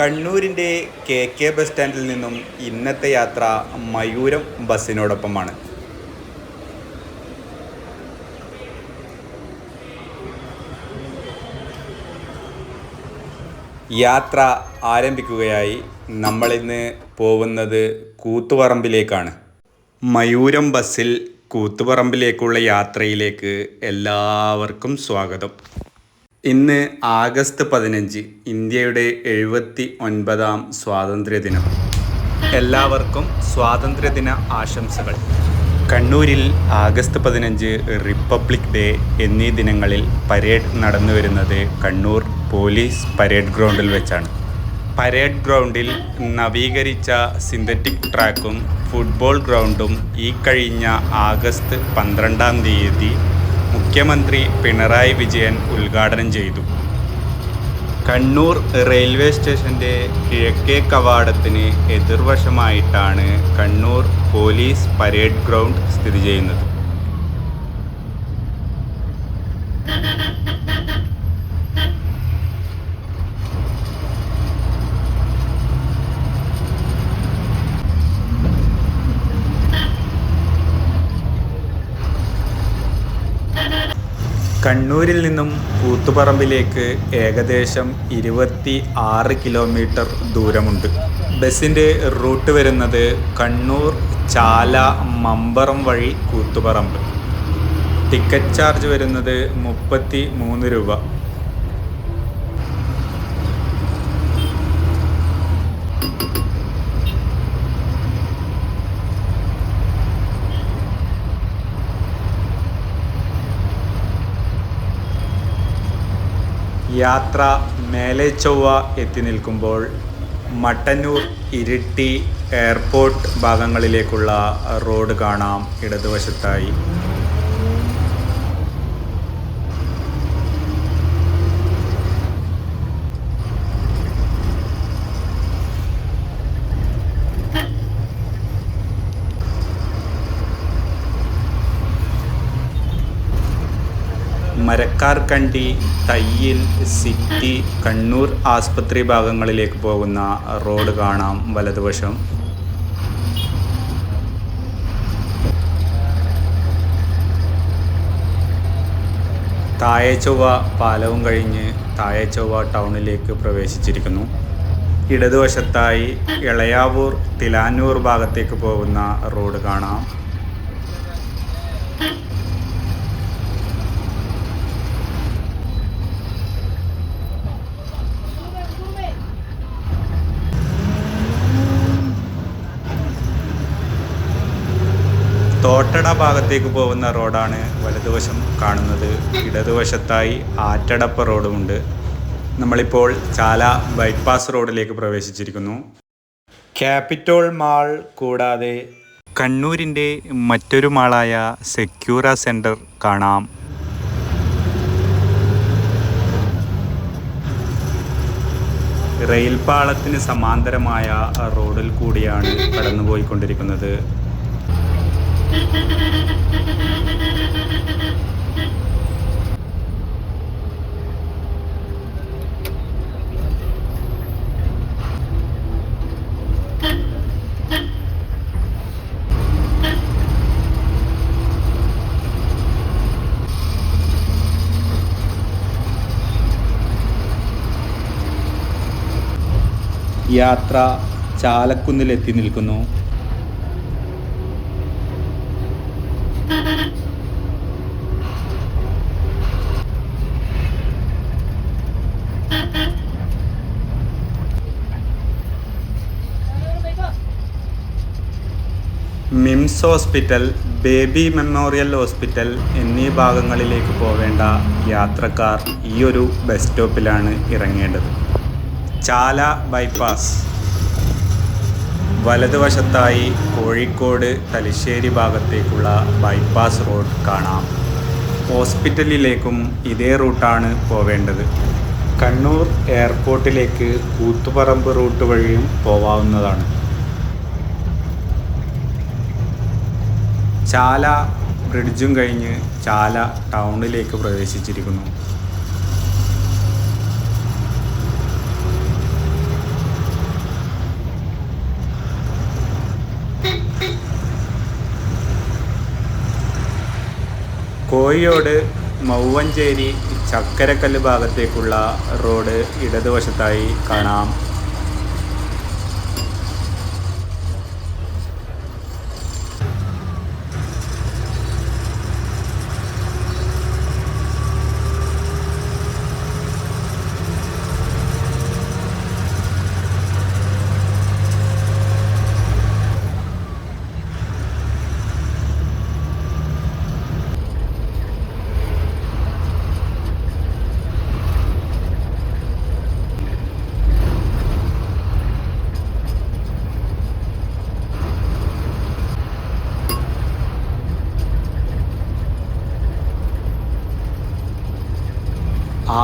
കണ്ണൂരിന്റെ K K bus സ്റ്റാൻഡിൽ നിന്നും ഇന്നത്തെ യാത്ര മയൂരം ബസ്സിനോടൊപ്പമാണ്. യാത്ര ആരംഭിക്കുകയായി. നമ്മളിന്ന് പോകുന്നത് കൂത്തുപറമ്പിലേക്കാണ്. മയൂരം ബസ്സിൽ കൂത്തുപറമ്പിലേക്കുള്ള യാത്രയിലേക്ക് എല്ലാവർക്കും സ്വാഗതം. ഇന്ന് ആഗസ്റ്റ് പതിനഞ്ച് ഇന്ത്യയുടെ എഴുപത്തി ഒൻപതാം സ്വാതന്ത്ര്യദിനം. എല്ലാവർക്കും സ്വാതന്ത്ര്യദിന ആശംസകൾ. കണ്ണൂരിൽ ആഗസ്റ്റ് പതിനഞ്ച് റിപ്പബ്ലിക് ഡേ എന്നീ ദിനങ്ങളിൽ പരേഡ് നടന്നു വരുന്നത് കണ്ണൂർ പോലീസ് പരേഡ് ഗ്രൗണ്ടിൽ വെച്ചാണ്. പരേഡ് ഗ്രൗണ്ടിൽ നവീകരിച്ച സിന്തറ്റിക് ട്രാക്കും ഫുട്ബോൾ ഗ്രൗണ്ടും ഈ കഴിഞ്ഞ ആഗസ്റ്റ് പന്ത്രണ്ടാം തീയതി മുഖ്യമന്ത്രി പിണറായി വിജയൻ ഉദ്ഘാടനം ചെയ്തു. കണ്ണൂർ റെയിൽവേ സ്റ്റേഷന്റെ കിഴക്കേ കവാടത്തിന് എതിർവശമായിട്ടാണ് കണ്ണൂർ പോലീസ് പരേഡ് ഗ്രൗണ്ട് സ്ഥിതി ചെയ്യുന്നത്. കണ്ണൂരിൽ നിന്നും കൂത്തുപറമ്പിലേക്ക് ഏകദേശം ഇരുപത്തി ആറ് കിലോമീറ്റർ ദൂരമുണ്ട്. ബസ്സിന്റെ റൂട്ട് വരുന്നത് കണ്ണൂർ ചാല മമ്പറം വഴി കൂത്തുപറമ്പ്. ടിക്കറ്റ് ചാർജ് വരുന്നത് മുപ്പത്തി മൂന്ന് രൂപ. യാത്ര മേലെ ചൊവ്വ എത്തി നിൽക്കുമ്പോൾ മട്ടന്നൂർ ഇരിട്ടി എയർപോർട്ട് ഭാഗങ്ങളിലേക്കുള്ള റോഡ് കാണാം ഇടതുവശത്തായി. മരക്കാർക്കണ്ടി തയ്യിൽ സിറ്റി കണ്ണൂർ ആസ്പത്രി ഭാഗങ്ങളിലേക്ക് പോകുന്ന റോഡ് കാണാം വലതുവശം. തായച്ചൊവ്വ പാലവും കഴിഞ്ഞ് തായച്ചൊവ്വ ടൗണിലേക്ക് പ്രവേശിച്ചിരിക്കുന്നു. ഇടതുവശത്തായി ഇളയാവൂർ തിലാനൂർ ഭാഗത്തേക്ക് പോകുന്ന റോഡ് കാണാം. തോട്ടട ഭാഗത്തേക്ക് പോകുന്ന റോഡാണ് വലതുവശം കാണുന്നത്. ഇടതുവശത്തായി ആറ്റടപ്പ റോഡുമുണ്ട്. നമ്മളിപ്പോൾ ചാല ബൈപ്പാസ് റോഡിലേക്ക് പ്രവേശിച്ചിരിക്കുന്നു. ക്യാപിറ്റോൾ മാൾ കൂടാതെ കണ്ണൂരിന്റെ മറ്റൊരു മാളായ സെക്യൂറ സെന്റർ കാണാം. റെയിൽ പാളത്തിന് സമാന്തരമായ റോഡിൽ കൂടിയാണ് കടന്നുപോയിക്കൊണ്ടിരിക്കുന്നത്. യാത്ര ചാലക്കുന്നിലെത്തി നിൽക്കുന്നു. MIMS hospital baby memorial hospital എന്നീ ഭാഗങ്ങളിലേക്ക് പോവേണ്ട യാത്രക്കാർ ഈ ഒരു ബസ് സ്റ്റോപ്പിലാണ് ഇറങ്ങേണ്ടത്. ചാല ബൈപ്പാസ്. വലതുവശത്തായി കോഴിക്കോട് തലശ്ശേരി ഭാഗത്തേക്കുള്ള ബൈപ്പാസ് റോഡ് കാണാം. ഹോസ്പിറ്റലിലേക്കും ഇതേ റൂട്ടാണ് പോവേണ്ടത്. കണ്ണൂർ എയർപോർട്ടിലേക്ക് കൂത്തുപറമ്പ് റൂട്ട് വഴിയും പോവാവുന്നതാണ്. ചാല ബ്രിഡ്ജും കഴിഞ്ഞ് ചാല ടൗണിലേക്ക് പ്രവേശിച്ചിരിക്കുന്നു. കോഴിയോട് മൗവഞ്ചേരി ചക്കരക്കല്ല് ഭാഗത്തേക്കുള്ള റോഡ് ഇടതുവശത്തായി കാണാം.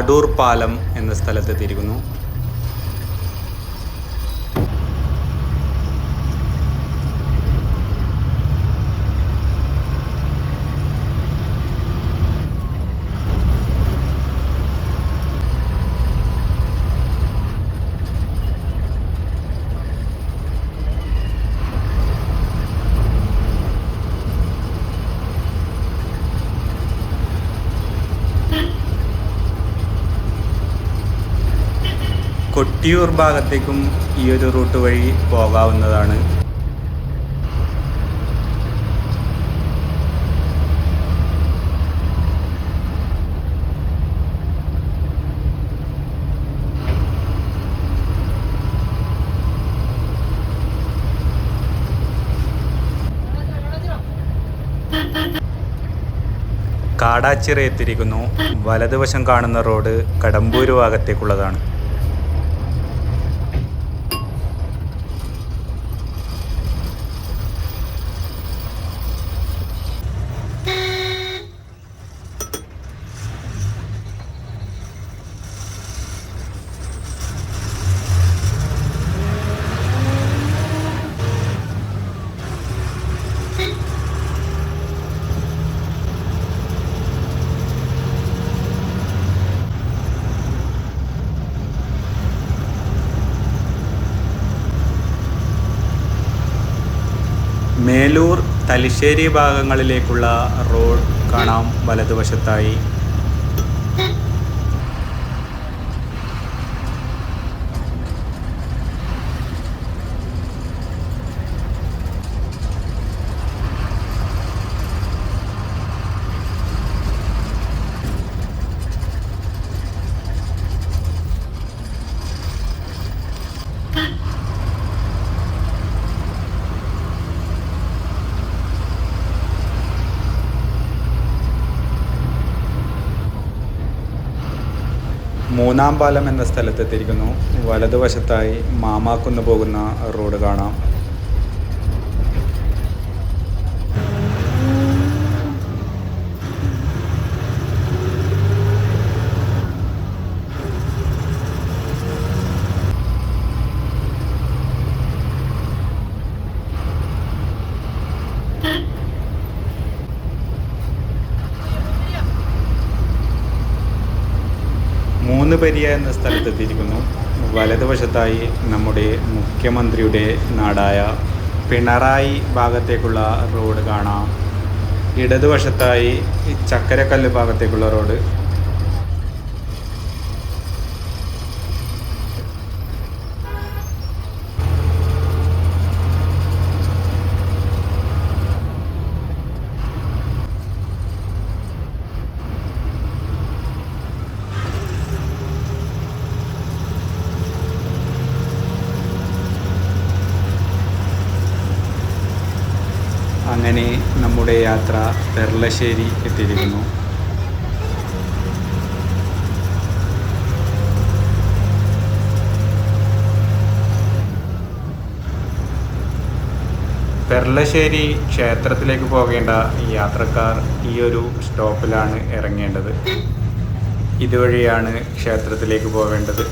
ആടൂർ പാലം എന്ന സ്ഥലത്തെത്തിയിരിക്കുന്നു. കൊട്ടിയൂർ ഭാഗത്തേക്കും ഈ ഒരു റൂട്ട് വഴി പോകാവുന്നതാണ്. കാടാച്ചിറ എത്തിയിരിക്കുന്നു വലതുവശം കാണുന്ന റോഡ് കടമ്പൂര് ഭാഗത്തേക്കുള്ളതാണ്. തലശ്ശേരി ഭാഗങ്ങളിലേക്കുള്ള റോഡ് കാണാം വലതുവശത്തായി. മൂന്നാം പാലം എന്ന സ്ഥലത്തെത്തിയിരിക്കുന്നു. വലതുവശത്തായി മാമാക്കുന്ന് പോകുന്ന റോഡ് കാണാം മൂന്ന് പെരിയ എന്ന സ്ഥലത്തെത്തിയിരിക്കുന്നു. വലതുവശത്തായി നമ്മുടെ മുഖ്യമന്ത്രിയുടെ നാടായ പിണറായി ഭാഗത്തേക്കുള്ള റോഡ് കാണാം. ഇടതുവശത്തായി ചക്കരക്കല്ല് ഭാഗത്തേക്കുള്ള റോഡ് അങ്ങനെ നമ്മുടെ യാത്ര പെർളശ്ശേരി എത്തിയിരിക്കുന്നു. പെർളശ്ശേരി ക്ഷേത്രത്തിലേക്ക് പോകേണ്ട യാത്രക്കാർ ഈ ഒരു സ്റ്റോപ്പിലാണ് ഇറങ്ങേണ്ടത്. ഇതുവഴിയാണ് ക്ഷേത്രത്തിലേക്ക് പോവേണ്ടത്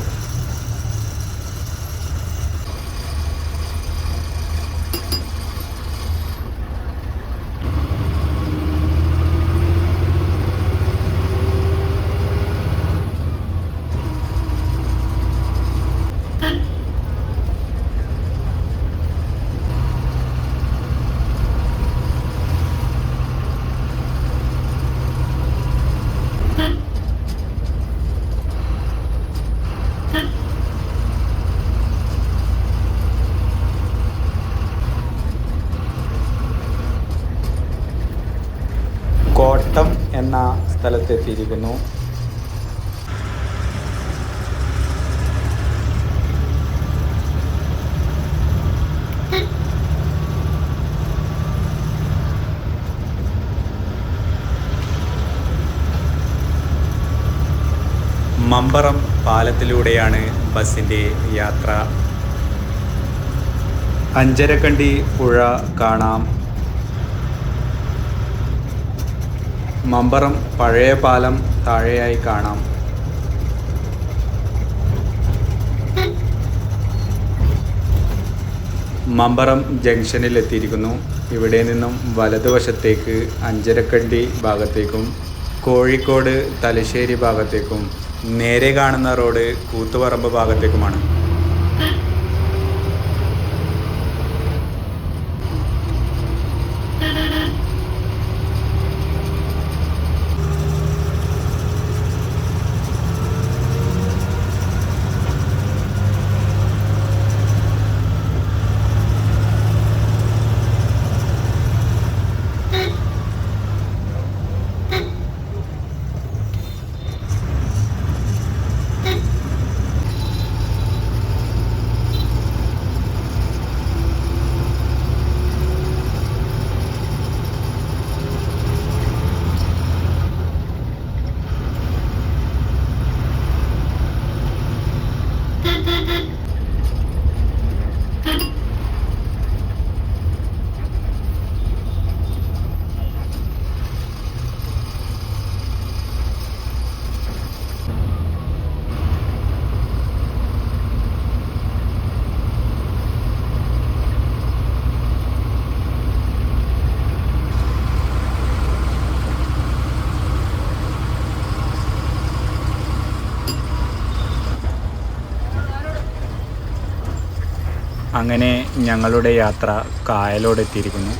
സ്ഥലത്തെത്തിയിരിക്കുന്നു മമ്പറം പാലത്തിലൂടെയാണ് ബസ്സിന്റെ യാത്ര. അഞ്ചരക്കണ്ടി പുഴ കാണാം. മമ്പറം പഴയ പാലം താഴെയായി കാണാം. മമ്പറം ജംഗ്ഷനിൽ എത്തിയിരിക്കുന്നു. ഇവിടെ നിന്നും വലതുവശത്തേക്ക് അഞ്ചരക്കണ്ടി ഭാഗത്തേക്കും കോഴിക്കോട് തലശ്ശേരി ഭാഗത്തേക്കും നേരെ കാണുന്ന റോഡ് കൂത്തുപറമ്പ് ഭാഗത്തേക്കുമാണ്. അങ്ങനെ ഞങ്ങളുടെ യാത്ര കായലോടെത്തിയിരിക്കുന്നു.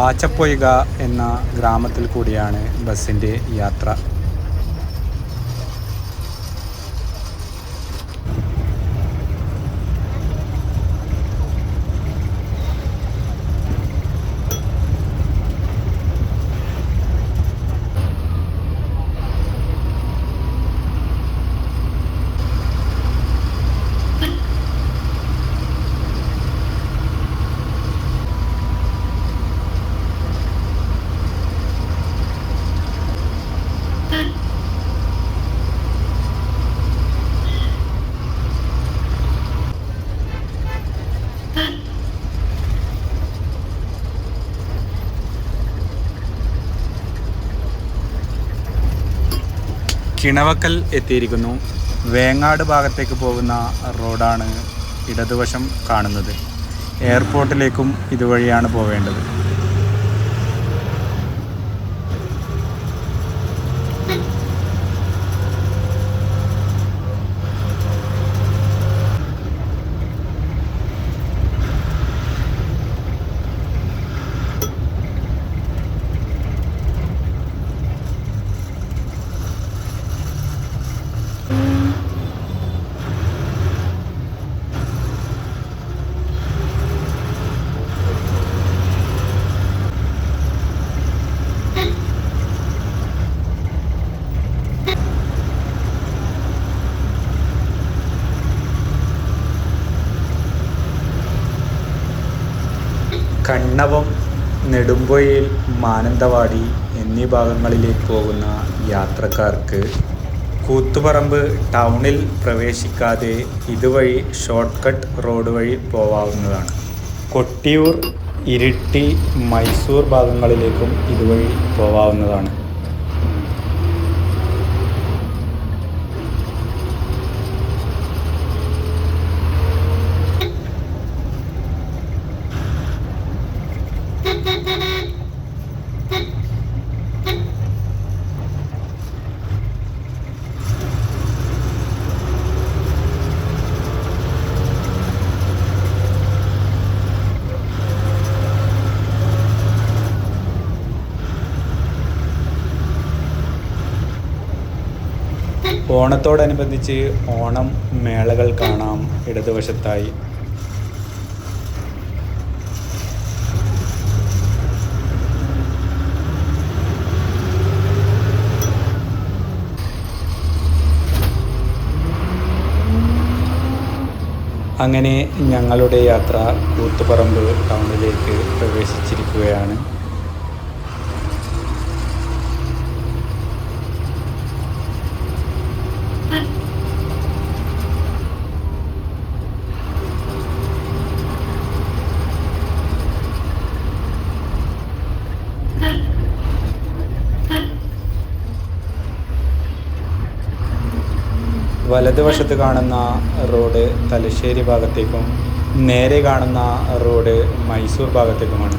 പാച്ചപ്പൊയ്ക എന്ന ഗ്രാമത്തിൽ കൂടിയാണ് ബസ്സിന്റെ യാത്ര. കിണവക്കൽ എത്തിയിരിക്കുന്നു. വേങ്ങാട് ഭാഗത്തേക്ക് പോകുന്ന റോഡാണ് ഇടതുവശം കാണുന്നത്. എയർപോർട്ടിലേക്കും ഇതുവഴിയാണ് പോവേണ്ടത്. കണ്ണവം നെടുമ്പൊയിൽ മാനന്തവാടി എന്നീ ഭാഗങ്ങളിലേക്ക് പോകുന്ന യാത്രക്കാർക്ക് കൂത്തുപറമ്പ് ടൗണിൽ പ്രവേശിക്കാതെ ഇതുവഴി ഷോർട്ട് കട്ട് റോഡ് വഴി പോവാവുന്നതാണ്. കൊട്ടിയൂർ ഇരിട്ടി മൈസൂർ ഭാഗങ്ങളിലേക്കും ഇതുവഴി പോവാവുന്നതാണ്. ഓണത്തോടനുബന്ധിച്ച് ഓണം മേളകൾ കാണാം ഇടതുവശത്തായി. അങ്ങനെ ഞങ്ങളുടെ യാത്ര കൂത്തുപറമ്പ് ടൗണിലേക്ക് പ്രവേശിച്ചിരിക്കുകയാണ്. വലതുവശത്ത് കാണുന്ന റോഡ് തലശ്ശേരി ഭാഗത്തേക്കും നേരെ കാണുന്ന റോഡ് മൈസൂർ ഭാഗത്തേക്കുമാണ്.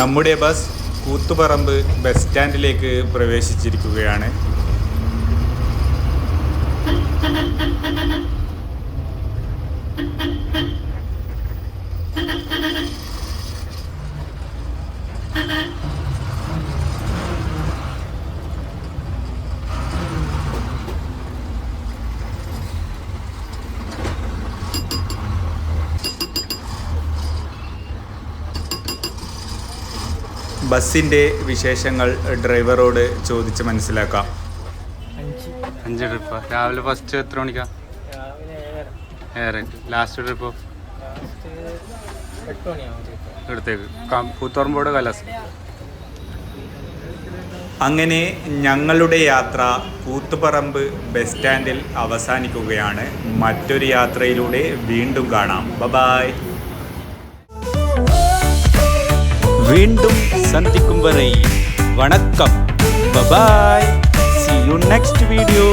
നമ്മുടെ ബസ് കൂത്തുപറമ്പ് ബസ് സ്റ്റാൻഡിലേക്ക് പ്രവേശിച്ചിരിക്കുകയാണ്. ബസ്സിന്റെ വിശേഷങ്ങൾ ഡ്രൈവറോട് ചോദിച്ച് മനസ്സിലാക്കാം. അഞ്ച്. അഞ്ച് ട്രിപ്പ് രാവിലെ ഫസ്റ്റ് എത്ര മണിക്കാ? ഏറെ ലാസ്റ്റ് ട്രിപ്പ് എടുത്തേക്ക്. കൂത്തോറമ്പോട് കലാസ്. അങ്ങനെ ഞങ്ങളുടെ യാത്ര കൂത്തുപറമ്പ് ബസ് സ്റ്റാൻഡിൽ അവസാനിക്കുകയാണ്. മറ്റൊരു യാത്രയിലൂടെ വീണ്ടും കാണാം. ബബായ് மீண்டும் சந்திக்கும் வரை வணக்கம். Bye bye see you next video